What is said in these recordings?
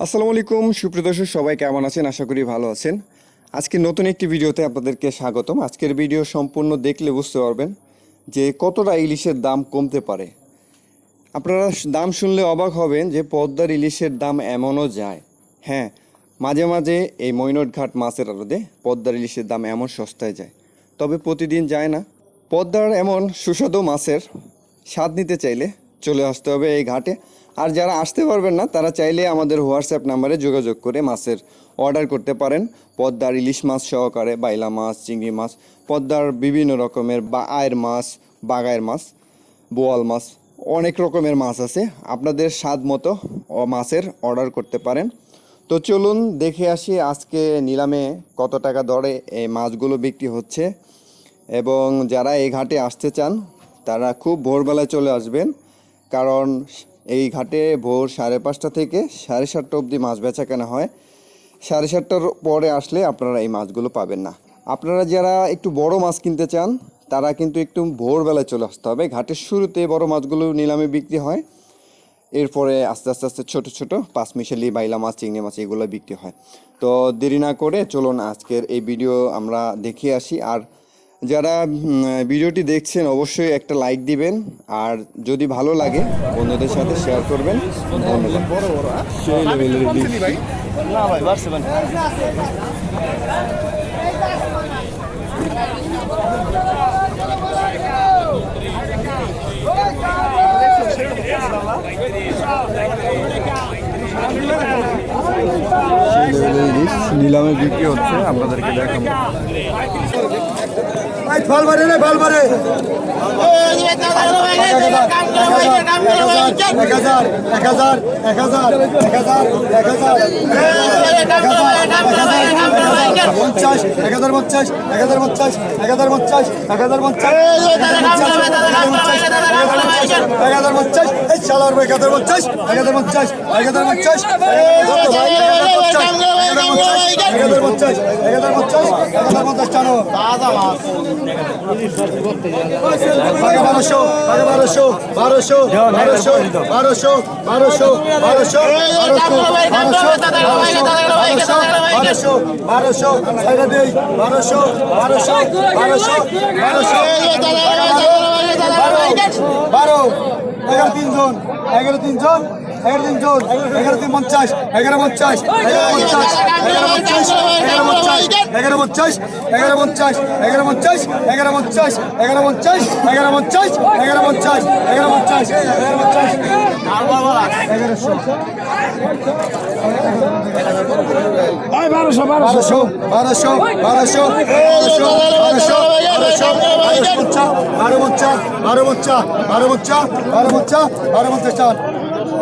আসসালামু আলাইকুম, সুপ্রিয় দর্শক, সবাই কেমন আছেন? আশা করি ভালো আছেন। আজকে নতুন একটি ভিডিওতে আপনাদেরকে স্বাগতম। আজকের ভিডিও সম্পূর্ণ দেখলে বুঝতে পারবেন যে কতটা ইলিশের দাম কমতে পারে। আপনারা দাম শুনলে অবাক হবেন যে পদ্মার ইলিশের দাম এমনও যায়। হ্যাঁ মাঝে মাঝে এই মৈনটঘাট মাছের আড়তে পদ্মার ইলিশের দাম এমন সস্তায় যায়। তবে প্রতিদিন যায় না। পদ্মার এমন সুস্বাদু মাছের স্বাদ নিতে চাইলে চলে আসতে হবে এই ঘাটে। আর যারা আসতে পারবেন না, তারা চাইলে আমাদের হোয়াটসঅ্যাপ নাম্বারে যোগাযোগ করে মাছের অর্ডার করতে পারেন। পদ্মার ইলিশ মাছ সহকারে, বাইলা মাছ, চিংড়ি মাছ, পদ্মার বিভিন্ন রকমের বা আয়ের মাছ, বাগায়ের মাছ, বোয়াল মাছ, অনেক রকমের মাছ আছে। আপনাদের স্বাদ মতো মাছের অর্ডার করতে পারেন। তো চলুন দেখে আসি আজকে নিলামে কত টাকা দরে এই মাছগুলো বিক্রি হচ্ছে। এবং যারা এই ঘাটে আসতে চান, তারা খুব ভোরবেলায় চলে আসবেন। কারণ এই ঘাটে ভোর সাড়ে পাঁচটা থেকে সাড়ে সাতটা অবধি মাছ বেচা কেনা হয়। সাড়ে সাতটার পরে আসলে আপনারা এই মাছগুলো পাবেন না। আপনারা যারা একটু বড় মাছ কিনতে চান, তারা কিন্তু একটু ভোরবেলায় চলে আসতে হবে। ঘাটের শুরুতে বড় মাছগুলো নিলামে বিক্রি হয়। এরপরে আস্তে আস্তে আস্তে ছোট ছোট পাঁচ মিশালি বাইলা মাছ, চিংড়ি মাছ, এগুলো বিক্রি হয়। তো দেরি না করে চলুন আজকের এই ভিডিও আমরা দেখে আসি। আর যারা ভিডিওটি দেখছেন অবশ্যই একটা লাইক দিবেন। আর যদি ভালো লাগে বন্ধুদের সাথে শেয়ার করবেন। নিলামে বিক্রি হচ্ছে আপনাদেরকে দেখাবো। ফল মারে রে ফল মারে এক হাজার এক হাজার এক হাজার এক হাজার এক হাজার পঞ্চাশ এক হাজার পঞ্চাশ এক হাজার পঞ্চাশ এক হাজার পঞ্চাশ এক হাজার পঞ্চাশ এক হাজার পঞ্চাশ এই চালার এক হাজার পঞ্চাশ এক হাজার পঞ্চাশ এক হাজার পঞ্চাশ এক হাজার পঞ্চাশ এক হাজার পঞ্চাশ এক হাজার পঞ্চাশ টানো আগে বারোশো আগে বারোশো বারোশো বারোশো বারোশো বারোশো বারোশো বারোশো বারোশো বারোশো বারোশো বারোশো বারোশো বারোশো বারো এগারো তিনজন এগারো তিনজন এগারো তিনজন এগারো তিন পঞ্চাশ এগারো পঞ্চাশ এগারো পঞ্চাশ এগারো পঞ্চাশ এগারো পঞ্চাশ এগারো পঞ্চাশ এগারো পঞ্চাশ এগারো পঞ্চাশ এগারো পঞ্চাশ এগারো পঞ্চাশ এগারো পঞ্চাশ এগারো পঞ্চাশ এগারো পঞ্চাশ এগারোশো বারোশো বারোশো বারোশো বারোশো বারোশো বারোশো বারোশো বারো পঞ্চা বারো পঞ্চা বারো পঞ্চা বারো পঞ্চা বারো পঞ্চা চার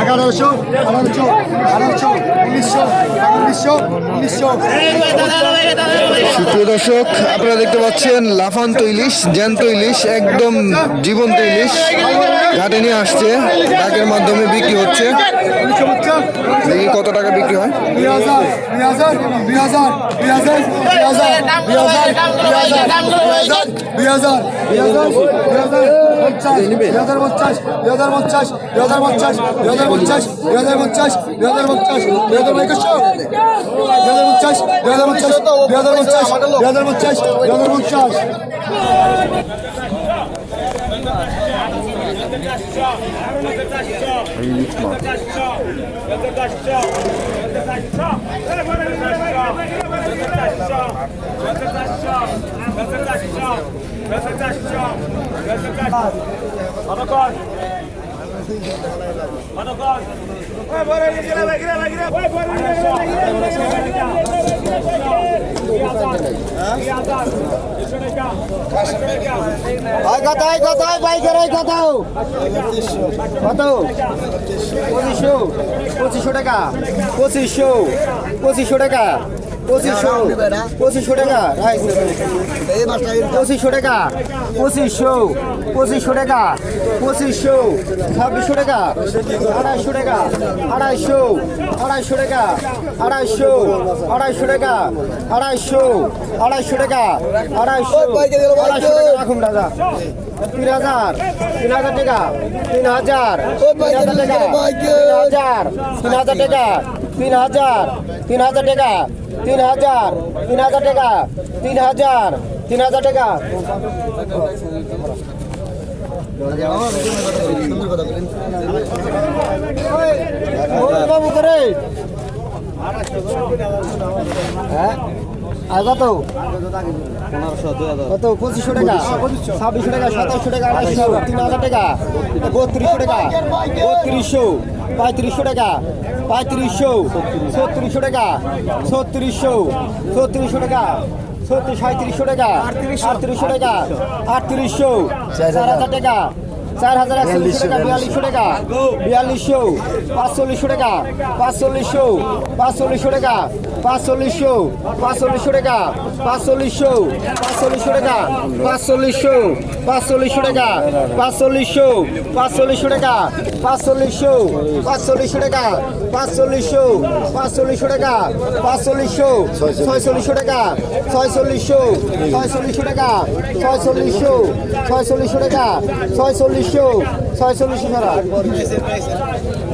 এগারোশো সুপ্রিয় দর্শক আপনারা দেখতে পাচ্ছেন লাফান্ত ইলিশ জ্যান্ত ইলিশ একদম জীবন্ত ইলিশ ঘাটে নিয়ে আসছে ডাকের মাধ্যমে বিক্রি হচ্ছে দেখি কত টাকা বিক্রি হয় দুই হাজার হাজার দুই হাজার হাজার দুই হাজার হাজার দুই হাজার হাজার দুই হাজার পঞ্চাশ দুই হাজার পঞ্চাশ দুই হাজার পঞ্চাশ দুই হাজার পঞ্চাশ দুই হাজার পঞ্চাশ দুই হাজার পঞ্চাশ দুই হাজার একুশশো দুই হাজার পঞ্চাশ দুই হাজার পঞ্চাশ দুই হাজার পঞ্চাশ দুই হাজার পঞ্চাশ দুই হাজার পঞ্চাশ কথায় কথায় বাইকের কথাও কত? পঁচিশশো। পঁচিশশো টাকা। পঁচিশশো। পঁচিশশো টাকা। পঁচিশশো। পঁচিশশো টাকা। পঁচিশশো টাকা। পঁচিশশো। পঁচিশশো টাকা। পঁচিশশো। ছাব্বিশশো টাকা। আড়াইশো টাকা। আড়াইশো। আড়াইশো টাকা। আড়াইশো। আড়াইশো টাকা। আড়াইশো। আড়াইশো টাকা। আড়াইশো। আড়াইশো টাকা। রাখুন দাদা তিন হাজার তিন হাজার টাকা তিন হাজার তিন হাজার টাকা তিন হাজার তিন হাজার টাকা তিন হাজার তিন হাজার টাকা তিন হাজার তিন হাজার টাকা তিন হাজার তিন হাজার টাকা। বাবু করে। হ্যাঁ? আর কত? কত? পঁচিশশো টাকা। ছাব্বিশশো টাকা সাতাশশো টাকা আড়াইশো তিন হাজার টাকা বত্রিশশো টাকা বত্রিশশো পঁয়ত্রিশশো টাকা পঁয়ত্রিশশো ছত্রিশশো টাকা ছত্রিশশো ছত্রিশশো টাকা ছত্রিশ সাঁত্রিশশো টাকা আটত্রিশশো। টাকা আটত্রিশশো চার হাজার। টাকা চার হাজার একচল্লিশশো টাকা বিয়াল্লিশশো টাকা বিয়াল্লিশশো পাঁচচল্লিশশো টাকা পাঁচচল্লিশশো পাঁচচল্লিশশো টাকা, পাঁচচল্লিশশো পাঁচচল্লিশশো টাকা, পাঁচচল্লিশশো পাঁচচল্লিশশো টাকা, পাঁচচল্লিশশো পাঁচচল্লিশশো টাকা, পাঁচচল্লিশশো পাঁচচল্লিশশো টাকা, পাঁচচল্লিশশো পাঁচচল্লিশশো টাকা, পাঁচচল্লিশশো পাঁচচল্লিশশো টাকা, পাঁচচল্লিশশো, ছয়চল্লিশশো টাকা, ছয়চল্লিশশো ছয়চল্লিশশো টাকা, ছয়চল্লিশশো ছয়চল্লিশশো টাকা, ছয়চল্লিশশো ছয়চল্লিশশো ছয়চল্লিশ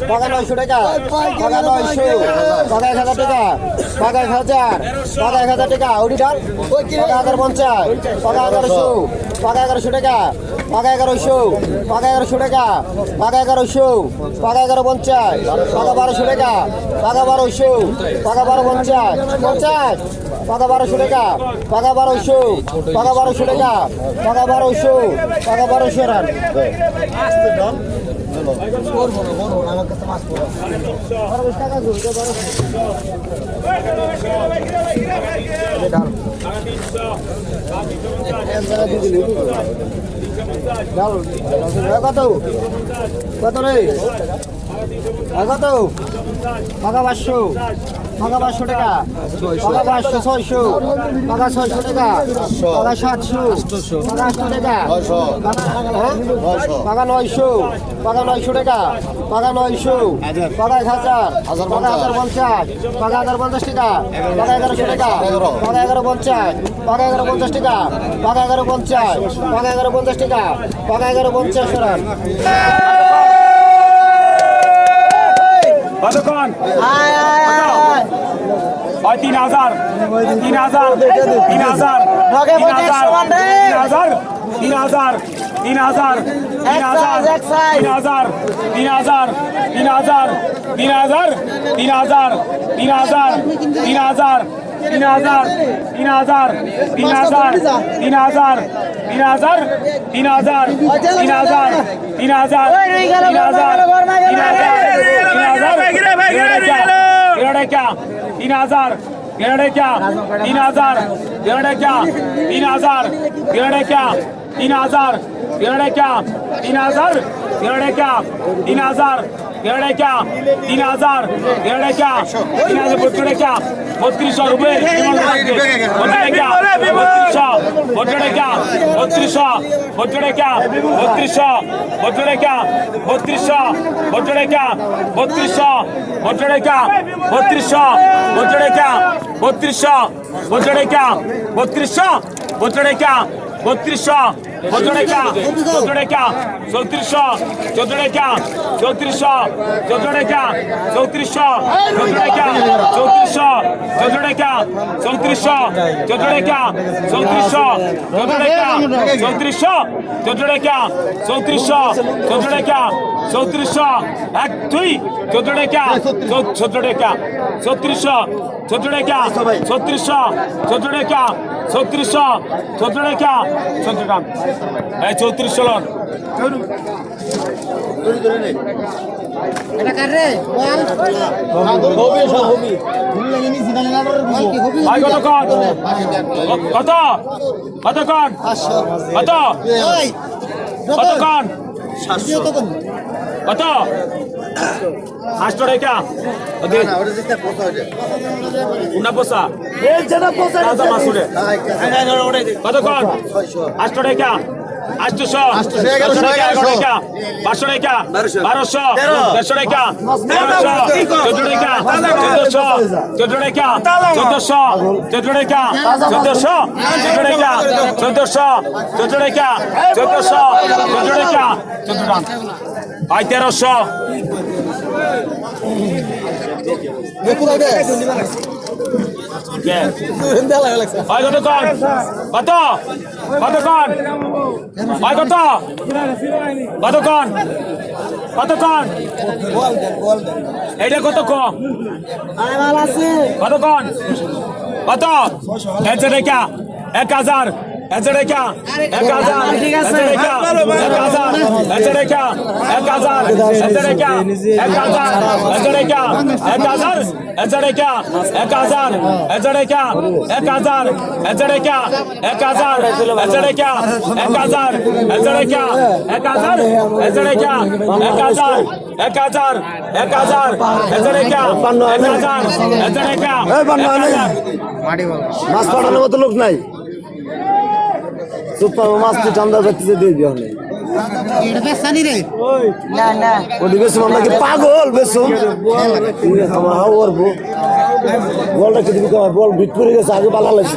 পাকা নয়শো টাকা। পাকা নয়শো। পাকা এক হাজার টাকা। পাকা এক হাজার। পাকা এক হাজার টাকা। ওটি ডাল পাকা হাজার পঞ্চাশ। পাকা এগারোশো। পাকা এগারোশো টাকা। পাকা এগারোশো। পাকা এগারোশো টাকা। পাকা এগারোশো। পাকা এগারো পঞ্চাশ। পাকা বারোশো টাকা। পাকা বারোশো। পাকা করব না করব না আমার কাছে মাছ পড়ো টাকা ঘুরতে পারো কত কত রে কত পাকা পাঁচশো পাকা পাঁচশো টাকা পাকা পাঁচশো ছয়শো পাকা ছয়শো টাকা পাকা সাতশো পাকা আটশো টাকা? পাকা নয়শো পাকা নয়শো টাকা পাকা নয়শো পাকা এক হাজার পাকা হাজার পঞ্চাশ পাকা হাজার পঞ্চাশ টাকা পাকা এগারোশো টাকা পাকা এগারো। পঞ্চাশ পাকা এগারো পঞ্চাশ টাকা পাকা এগারো পঞ্চাশ পাকা এগারো পঞ্চাশ টাকা পাকা এগারো পঞ্চাশ কতক্ষণ হয় তিন হাজার তিন হাজার তিন হাজার তিন হাজার তিন হাজার তিন হাজার তিন হাজার তিন হাজার তিন হাজার তিন হাজার তিন হাজার তিন হাজার তিন হাজার তিন হাজার তিন হাজার তিন হাজার তিন হাজার তিন হাজার তিন হাজার তিন হাজার তিন হাজার তিন হাজার তিন হাজার তিন হাজার তিন হাজার তিন হাজার তিন হাজার তিন হাজার তিন হাজার তিন হাজার তিন হাজার তিন হাজার তিন হাজার তিন হাজার তিন হাজার তিন হাজার বত্রিশশো বত্রিশশো রুপয়ে বত্রিশশো বত্রিশশো বত্রিশশো বত্রিশশো বত্রিশশো বত্রিশশো বত্রিশশো বত্রিশশো বত্রিশশো বত্রিশশো বত্রিশশো বত্রিশশো বত্রিশশো বত্রিশশো বত্রিশশো বত্রিশশো বত্রিশশো চৌত্রিশশো চৌত্রিশশো চোদ্দ টাকা চৌত্রিশশো চোদ্দ টাকা চৌত্রিশশো চোদ্দ টাকা চৌত্রিশশো চোদ্দ টাকা চৌত্রিশশো চোদ্দ টাকা চৌত্রিশশো চোদ্দ টাকা চৌত্রিশশো চোদ্দ টাকা চৌত্রিশশো এক দুই চোদ্দ টাকা চোদ্দ টাকা চৌত্রিশশো চোদ্দ টাকা চৌত্রিশশো চোদ্দ টাকা চৌত্রিশশো চোদ্দ টাকা চোদ্দ টাকা চৌত্রিশশো লন ধরে ধরে নে। এটা কার রে? বল। হবি হবি। ভুল লাগে নি জিদানে না ধরে বল হবি ভাই কত কাট কত? কত? কাট 500 কত? এই কত কাট 700 কত কত? হাস্টর এটা ওকে। না ওরে দিতে পোসা ওটা। উনা পোসা এই জানা পোসা দাদা মাসুরে কত কাট 600 হাস্টর আটশো। এগারোশো। এগারোশো বারোশো রেখা বারোশো। তেরোশো রেখা তেরোশো চোদ্দ রেখা চোদ্দশো চোদ্দ রেখা চোদ্দশো চোদ্দ রেখা চোদ্দশো চোদ্দ রেখা চোদ্দশো চোদ্দ রেখা চোদ্দশো চোদ্দ রেখা চোদ্দ তেরোশো। দেখুন। ভাই কত কন কত কত কন ভাই কত কত কন কত কন এইটা কত কম? কত কন কত এক হাজার। একশো টাকা এক হাজার একশো টাকা এক হাজার একশো টাকা এক হাজার একশো টাকা এক হাজার একশো টাকা এক হাজার একশো টাকা এক হাজার একশো টাকা এক হাজার একশো টাকা এক হাজার একশো টাকা এক হাজার একশো টাকা এক হাজার একশো টাকা এক হাজার এক হাজার এক হাজার একশো টাকা এক হাজার একশো টাকা এক হাজার মাছ পাঠানোর মতো লোক নাই সুপার মাছটি চান্দা করতেছে দিয়ে বিয়ে নেই। পাগল বেসুম আমার হাও করব বল বিট করে গেছে আগে পালা লাগছে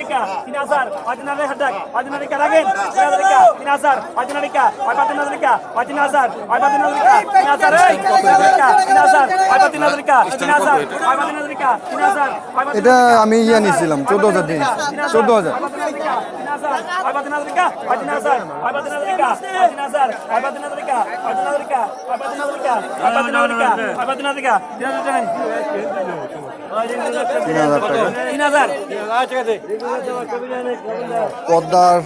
Amerika, Dinazar, Latin America, Latin America again, Latin America, Dinazar, Latin America, Latin America, Latin Azar, Latin America, Dinazar, Latin America, Dinazar, Latin America, Dinazar, Latin America, Dinazar, এটা আমি ইয়া নিছিলাম চোদ্দ হাজার দিন চোদ্দ হাজার আবাদিন আমেরিকা তিন হাজার টাকা পদ্মার